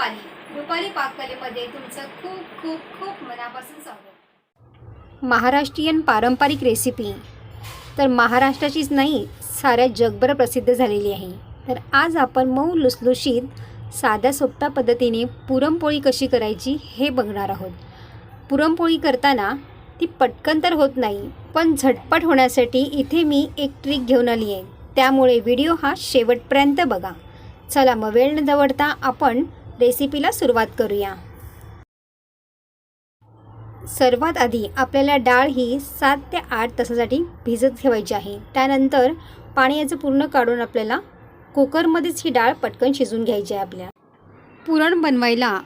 रुपाली. रुपाली पाककलेमध्ये तुमचं खूप खूप खूप मनापासून स्वागत. महाराष्ट्रीयन पारंपरिक रेसिपी तर महाराष्ट्राचीच नाही साऱ्या जगभर प्रसिद्ध झालेली आहे. तर आज आपण मऊ लुसलुशीत साध्या सोप्या पद्धतीने पुरणपोळी कशी करायची हे बघणार आहोत. पुरणपोळी करताना ती पटकन तर होत नाही पण झटपट होण्यासाठी इथे मी एक ट्रिक घेऊन आली आहे. त्यामुळे व्हिडिओ हा शेवटपर्यंत बघा. चला मग वेळ न दवडता आपण रेसिपीला सुरुवात करूया. सर्वात आधी आपल्याला डाळ ही सात ते आठ तासासाठी भिजत ठेवायची आहे. त्यानंतर पाणी याचं पूर्ण काढून आपल्याला कुकरमध्येच ही डाळ पटकन शिजून घ्यायची आहे आपल्या. पुरण बनवायला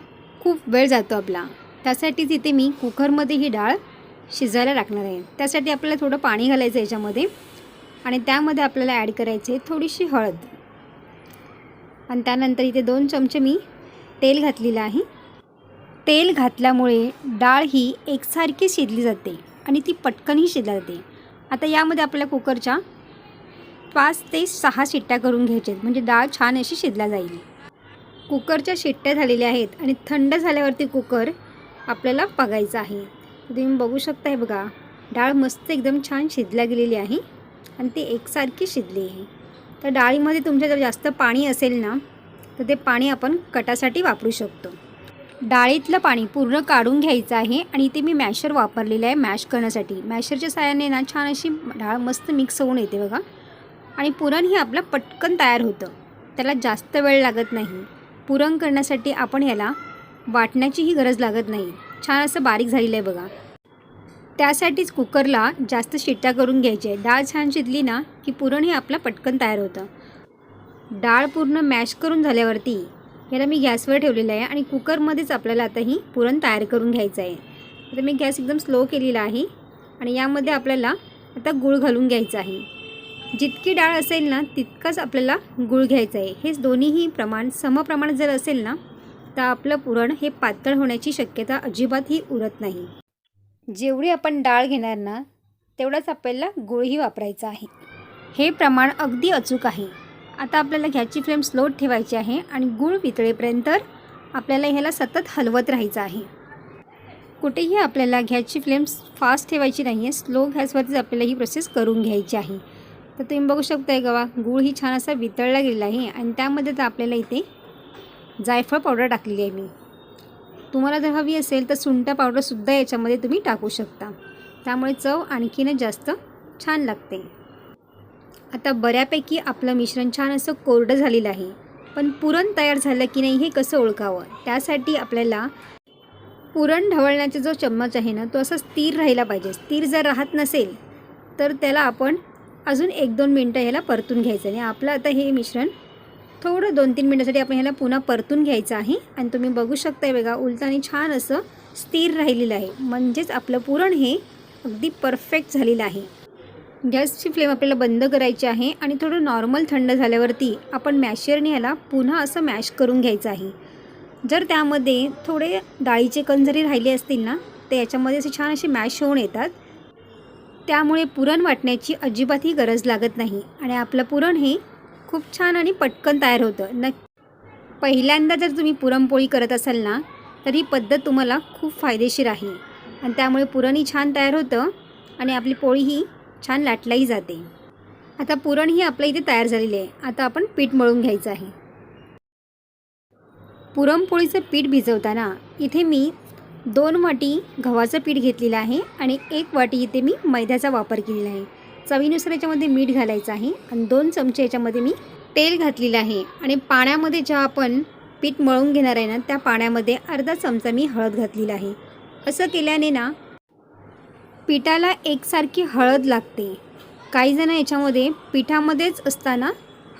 खूप वेळ जातो आपला. त्यासाठीच इथे मी कुकरमध्ये ही डाळ शिजायला टाकणार आहे. त्यासाठी आपल्याला थोडं पाणी घालायचं याच्यामध्ये आणि त्यामध्ये आपल्याला ॲड करायची आहे थोडीशी हळद. आणि त्यानंतर इथे दोन चमचे मी तेल घातलेलं आहे. तेल घातल्यामुळे डाळ ही एकसारखी शिजली जाते आणि ती पटकनही शिजली जाते. आता यामध्ये आपल्या कुकरच्या पाच ते सहा शिट्ट्या करून घ्यायच्या आहेत म्हणजे डाळ छान अशी शिजल्या जाईल. कुकरच्या शिट्ट्या झालेल्या आहेत आणि थंड झाल्यावरती कुकर आपल्याला बघायचं आहे. तुम्ही बघू शकताय बघा डाळ मस्त एकदम छान शिजल्या गेलेली आहे आणि ती एकसारखी शिजली आहे. तर डाळीमध्ये तुमच्या जर जास्त पाणी असेल ना तर ते पाणी आपण कटासाठी वापरू शकतो. डाळीतलं पाणी पूर्ण काढून घ्यायचं आहे आणि इथे मी मॅशर वापरलेलं आहे मॅश करण्यासाठी. मॅशरच्या साहाय्याने ना छान अशी डाळ मस्त मिक्स होऊन येते बघा. आणि पुरण हे आपलं पटकन तयार होतं. त्याला जास्त वेळ लागत नाही. पुरण करण्यासाठी आपण याला वाटण्याचीही गरज लागत नाही. छान असं बारीक झालेलं आहे बघा. त्यासाठीच कुकरला जास्त शिट्ट्या करून घ्यायच्या आहे डाळ छान शिजली ना की पुरण हे आपलं पटकन तयार होतं. डाळ पूर्ण मॅश करून झाल्यावरती याला मी गॅसवर ठेवलेलं आहे आणि कुकरमध्येच आपल्याला आता ही पुरण तयार करून घ्यायचं आहे. आता मी गॅस एकदम स्लो केलेला आहे आणि यामध्ये आपल्याला आता गूळ घालून घ्यायचं आहे. जितकी डाळ असेल ना तितकंच आपल्याला गूळ घ्यायचं आहे. हेच दोन्हीही प्रमाण समप्रमाण जर असेल ना तर आपलं पुरण हे पातळ होण्याची शक्यता अजिबातही उरत नाही. जेवढी आपण डाळ घेणार ना तेवढाच आपल्याला गुळही वापरायचा आहे. हे प्रमाण अगदी अचूक आहे. आता आपल्याला गॅसची फ्लेम स्लो ठेवायची आहे आणि गूळ वितळेपर्यंत आपल्याला ह्याला सतत हलवत राहायचं आहे. कुठेही आपल्याला गॅसची फ्लेम फास्ट ठेवायची नाही आहे स्लो गॅसवरतीच आपल्याला ही प्रोसेस करून घ्यायची आहे. तर तुम्ही बघू शकताय गवा गूळ ही छान असा वितळला गेलेला आहे आणि त्यामध्ये तर आपल्याला इथे जायफळ पावडर टाकलेली आहे मी. तुम्हाला जर हवी असेल तर सुंठ पावडरसुद्धा याच्यामध्ये तुम्ही टाकू शकता. त्यामुळे चव आणखीनच जास्त छान लागते. आता बऱ्यापैकी आपलं मिश्रण छान असं कोरडं झालेलं आहे. पण पुरण तयार झालं की नाही हे कसं ओळखावं? त्यासाठी आपल्याला पुरण ढवळण्याचा जो चम्मच आहे ना तो असा स्थिर राहिला पाहिजे. स्थिर जर राहत नसेल तर त्याला आपण अजून एक दोन मिनटं ह्याला परतून घ्यायचं आणि आपलं आता हे मिश्रण थोडं दोन तीन मिनटासाठी आपण ह्याला पुन्हा परतून घ्यायचं आहे. आणि तुम्ही बघू शकताय बघा उलटाने छान असं स्थिर राहिलेलं आहे. म्हणजेच आपलं पुरण हे अगदी परफेक्ट झालेलं आहे. गॅसची फ्लेम आपल्याला बंद करायची आहे आणि थोडं नॉर्मल थंड झाल्यावरती आपण मॅशरने ह्याला पुन्हा असं मॅश करून घ्यायचं आहे. जर त्यामध्ये थोडे डाळीचे कण जरी राहिले असतील ना ते याच्यामध्ये असे छान असे मॅश होऊन येतात. त्यामुळे पुरण वाटण्याची अजिबातही गरज लागत नाही आणि आपलं पुरण हे खूप छान आणि पटकन तयार होतं. न पहिल्यांदा जर तुम्ही पुरणपोळी करत असाल ना तर ही पद्धत तुम्हाला खूप फायदेशीर आहे. आणि त्यामुळे पुरणही छान तयार होतं आणि आपली पोळीही छान लाटलाही जाते. आता पुरण ही आपल्या इथे तयार झालेली आहे. आता आपण पीठ मळून घ्यायचं आहे. पुरणपोळीचं पीठ भिजवताना इथे मी दोन वाटी गव्हाचं पीठ घेतलेलं आहे आणि एक वाटी इथे मी मैद्याचा वापर केलेला आहे. चवीनुसार याच्यामध्ये मीठ घालायचं आहे आणि दोन चमचे याच्यामध्ये मी तेल घातलेलं आहे आणि पाण्यामध्ये जेव्हा आपण पीठ मळून घेणार आहे ना त्या पाण्यामध्ये अर्धा चमचा मी हळद घातलेला आहे. असं केल्याने ना पिठाला एकसारखी हळद लागते. काही जण याच्यामध्ये पिठामध्येच असताना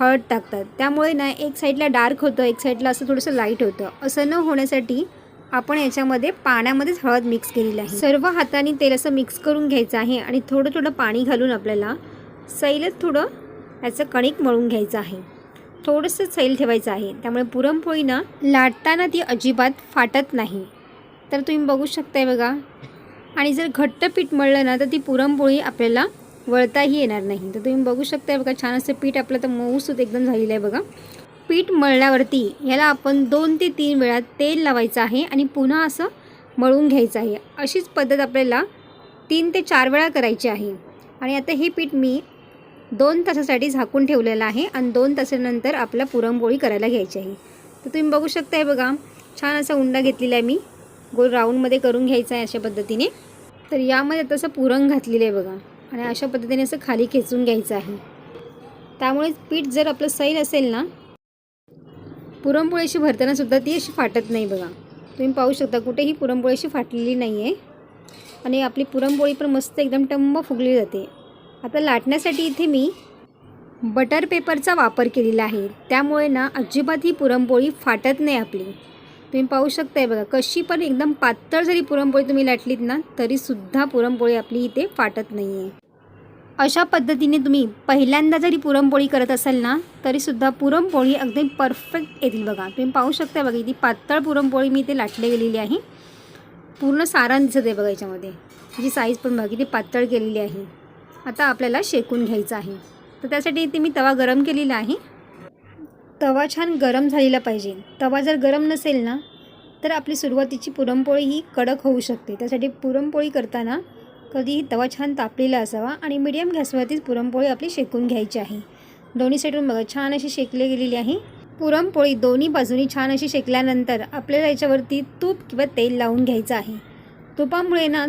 हळद टाकतात. त्यामुळे ना एक साईडला डार्क होतं एक साईडला असं थोडंसं लाइट होतं. असं न होण्यासाठी आपण याच्यामध्ये पाण्यामध्येच हळद मिक्स केलेली आहे. सर्व हाताने तेल असं मिक्स करून घ्यायचं आहे आणि थोडं थोडं पाणी घालून आपल्याला सैलच थोडं याचं कणिक मळून घ्यायचं आहे. थोडंसं सैल ठेवायचं आहे. त्यामुळे पुरणपोळी ना लाटताना ती अजिबात फाटत नाही. तर तुम्ही बघू शकताय बघा आणि जर घट्ट पीठ मळलं ना तर ती पुरणपोळी आपल्याला वळताही येणार नाही. तर तुम्ही बघू शकताय बघा छान असं पीठ आपलं तर मऊसूत एकदम झालेलं आहे बघा. पीठ मळल्यावरती ह्याला आपण दोन ते तीन वेळा तेल लावायचं आहे आणि पुन्हा असं मळून घ्यायचं आहे. अशीच पद्धत आपल्याला तीन ते चार वेळा करायची आहे. आणि आता हे पीठ मी दोन तासासाठी झाकून ठेवलेलं आहे आणि दोन तासानंतर आपला पुरणपोळी करायला घ्यायची आहे. तर तुम्ही बघू शकताय बघा छान असा उंडा घेतलेला आहे मी. गोल राऊंडमध्ये करून घ्यायचा आहे अशा पद्धतीने. तर यामध्ये तसं पुरण घातलेलं आहे बघा. आणि अशा पद्धतीने असं खाली खेचून घ्यायचं आहे. त्यामुळे पीठ जर आपलं सैल असेल ना पुरणपोळी अशी ती अशी फाटत नाही बघा. तुम्ही पाहू शकता कुठेही पुरणपोळी अशी फाटलेली नाही आहे आणि आपली पुरणपोळी पण मस्त एकदम टंब फुगली जाते. आता लाटण्यासाठी इथे मी बटर पेपरचा वापर केलेला आहे. त्यामुळे ना अजिबात ही पुरणपोळी फाटत नाही आपली. तुम्ही पाहू शकताय बघा कशी पण एकदम पातळ जरी पुरणपोळी तुम्ही लाटलीत ना तरीसुद्धा पुरणपोळी आपली इथे फाटत नाही आहे अशा पद्धतीने तुम्ही पहिल्यांदा जरी पुरणपोळी करत असाल ना तरीसुद्धा पुरणपोळी अगदी परफेक्ट येतील बघा. तुम्ही पाहू शकता बघा ती पातळ पुरणपोळी मी इथे लाटली गेलेली आहे. पूर्ण सारण दिसत आहे बघा याच्यामध्ये. जी साईज पण बघा इथे पातळ केलेली आहे. आता आपल्याला शेकून घ्यायचं आहे. तर त्यासाठी इथे मी तवा गरम केलेला आहे. तवा छान गरम झालेला पाहिजे. तवा जर गरम नसेल ना तर आपली सुरुवातीची पुरणपोळी ही कडक होऊ शकते. त्यासाठी पुरणपोळी करताना कधीही तवा छान तापलेला असावा आणि मिडियम गॅसवरतीच पुरणपोळी आपली शेकून घ्यायची आहे. दोन्ही साईडून बघा छान अशी शेकली गेलेली आहे. पुरणपोळी दोन्ही बाजूनी छान अशी शेकल्यानंतर आपल्याला याच्यावरती तूप किंवा तेल लावून घ्यायचं आहे. तुपामुळे ना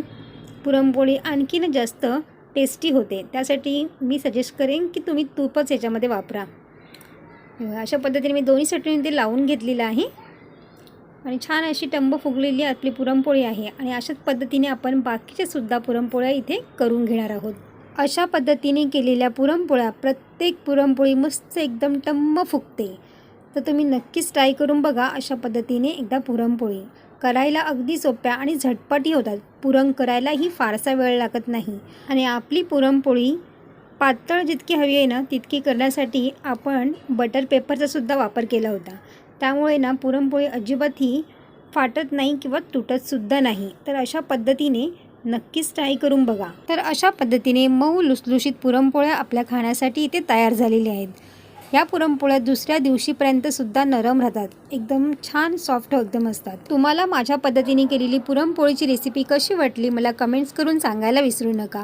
पुरणपोळी आणखीन जास्त टेस्टी होते. त्यासाठी मी सजेस्ट करेन की तुम्ही तूपच याच्यामध्ये वापरा. अशा पद्धतीने मी दोन्ही साईडून ते लावून घेतलेलं आहे. आणि छान अशी टंब फुगलेली आपली पुरणपोळी आहे. आणि अशाच पद्धतीने आपण बाकीच्या सुद्धा पुरणपोळ्या इथे करून घेणार आहोत. अशा पद्धतीने केलेल्या पुरणपोळ्या प्रत्येक पुरणपोळी मस्त एकदम टंब फुगते. तर तुम्ही नक्कीच ट्राय करून बघा अशा पद्धतीने एकदा पुरणपोळी. करायला अगदी सोप्या आणि झटपटी होतात. पुरण करायलाही फारसा वेळ लागत नाही. आणि आपली पुरणपोळी पातळ जितकी हवी आहे ना तितकी करण्यासाठी आपण बटर पेपरचा सुद्धा वापर केला होता. त्यामुळे ना पुरणपोळी अजिबात ही फाटत नाही किंवा तुटतसुद्धा नाही. तर अशा पद्धतीने नक्कीच ट्राय करून बघा. तर अशा पद्धतीने मऊ लुसलुशीत पुरणपोळ्या आपल्या खाण्यासाठी इथे तयार झालेल्या आहेत. या पुरणपोळ्या दुसऱ्या दिवशीपर्यंतसुद्धा नरम राहतात. एकदम छान सॉफ्ट एकदम असतात. तुम्हाला माझ्या पद्धतीने केलेली पुरणपोळीची रेसिपी कशी वाटली मला कमेंट्स करून सांगायला विसरू नका.